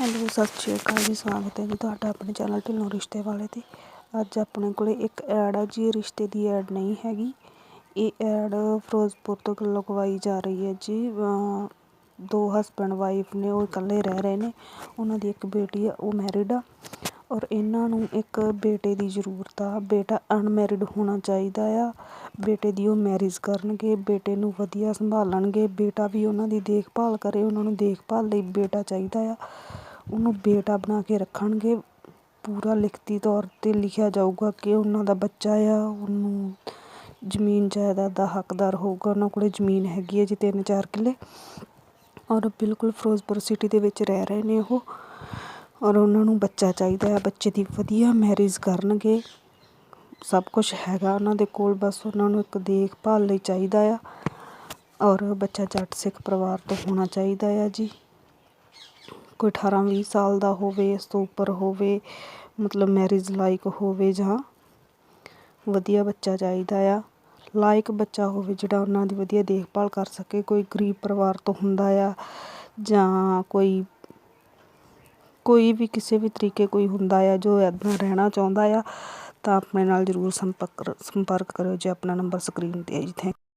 Hello, ਸਤਿ ਸ਼੍ਰੀ ਅਕਾਲ ਜੀ, ਸਵਾਗਤ ਹੈ ਜੀ ਤੁਹਾਡਾ ਆਪਣੇ ਚੈਨਲ ਢਿੱਲੋਂ ਰਿਸ਼ਤੇ ਵਾਲੇ 'ਤੇ। ਅੱਜ ਆਪਣੇ ਕੋਲੇ ਇੱਕ ਐਡ ਆ ਜੀ, ਰਿਸ਼ਤੇ ਦੀ ਐਡ ਨਹੀਂ ਹੈਗੀ। ਇਹ ਐਡ ਫਿਰੋਜ਼ਪੁਰ ਤੋਂ ਲਗਵਾਈ ਜਾ ਰਹੀ ਹੈ ਜੀ। ਦੋ ਹਸਬੈਂਡ ਵਾਈਫ ਨੇ, ਉਹ ਇਕੱਲੇ ਰਹਿ ਰਹੇ ਨੇ। ਉਹਨਾਂ ਦੀ ਇੱਕ ਬੇਟੀ ਆ, ਉਹ ਮੈਰਿਡ ਆ। ਔਰ ਇਹਨਾਂ ਨੂੰ ਇੱਕ ਬੇਟੇ ਦੀ ਜ਼ਰੂਰਤ ਆ। ਬੇਟਾ ਅਨਮੈਰਿਡ ਹੋਣਾ ਚਾਹੀਦਾ ਆ। ਬੇਟੇ ਦੀ ਉਹ ਮੈਰਿਜ ਕਰਨਗੇ, ਬੇਟੇ ਨੂੰ ਵਧੀਆ ਸੰਭਾਲਣਗੇ। ਬੇਟਾ ਵੀ ਉਹਨਾਂ ਦੀ ਦੇਖਭਾਲ ਕਰੇ, ਉਹਨਾਂ ਨੂੰ ਦੇਖਭਾਲ ਲਈ ਬੇਟਾ ਚਾਹੀਦਾ ਆ। ਉਹਨੂੰ ਬੇਟਾ ਬਣਾ ਕੇ ਰੱਖਣਗੇ। ਪੂਰਾ ਲਿਖਤੀ ਤੌਰ 'ਤੇ ਲਿਖਿਆ ਜਾਊਗਾ ਕਿ ਉਹਨਾਂ ਦਾ ਬੱਚਾ ਆ, ਉਹਨੂੰ ਜ਼ਮੀਨ ਜਾਇਦਾਦ ਦਾ ਹੱਕਦਾਰ ਹੋਊਗਾ। ਉਹਨਾਂ ਕੋਲ ਜ਼ਮੀਨ ਹੈਗੀ ਹੈ ਜੀ ਤਿੰਨ ਚਾਰ ਕਿੱਲੇ ਔਰ ਬਿਲਕੁਲ ਫਿਰੋਜ਼ਪੁਰ ਸਿਟੀ ਦੇ ਵਿੱਚ ਰਹਿ ਰਹੇ ਨੇ ਉਹ ਔਰ ਉਹਨਾਂ ਨੂੰ ਬੱਚਾ ਚਾਹੀਦਾ ਹੈ। ਬੱਚੇ ਦੀ ਵਧੀਆ ਮੈਰਿਜ ਕਰਨਗੇ। ਸਭ ਕੁਝ ਹੈਗਾ ਉਹਨਾਂ ਦੇ ਕੋਲ, ਬਸ ਉਹਨਾਂ ਨੂੰ ਇੱਕ ਦੇਖਭਾਲ ਲਈ ਚਾਹੀਦਾ ਆ ਔਰ ਬੱਚਾ ਜੱਟ ਸਿੱਖ ਪਰਿਵਾਰ ਤੋਂ ਹੋਣਾ ਚਾਹੀਦਾ ਆ ਜੀ। ਕੋਈ 18 20 ਸਾਲ ਦਾ ਹੋਵੇ, ਇਸ ਤੋਂ ਉੱਪਰ ਹੋਵੇ, ਮਤਲਬ ਮੈਰਿਜ ਲਾਇਕ ਹੋਵੇ ਜਾਂ ਵਧੀਆ ਬੱਚਾ ਚਾਹੀਦਾ ਆ ਲਾਇਕ ਬੱਚਾ ਹੋਵੇ ਜਿਹੜਾ ਉਹਨਾਂ ਦੀ ਵਧੀਆ ਦੇਖਭਾਲ ਕਰ ਸਕੇ, ਕੋਈ ਗਰੀਬ ਪਰਿਵਾਰ ਤੋਂ ਹੁੰਦਾ ਆ ਜਾਂ ਕੋਈ ਕੋਈ ਵੀ ਕਿਸੇ ਵੀ ਤਰੀਕੇ ਕੋਈ ਹੁੰਦਾ ਆ ਜੋ ਇੱਦਾਂ ਰਹਿਣਾ ਚਾਹੁੰਦਾ ਆ, ਤਾਂ ਆਪਣੇ ਨਾਲ ਜ਼ਰੂਰ ਸੰਪਰਕ ਸੰਪਰਕ ਕਰਿਓ ਜੇ, ਆਪਣਾ ਨੰਬਰ ਸਕਰੀਨ 'ਤੇ ਹੈ ਜੀ ਥੈਂਕ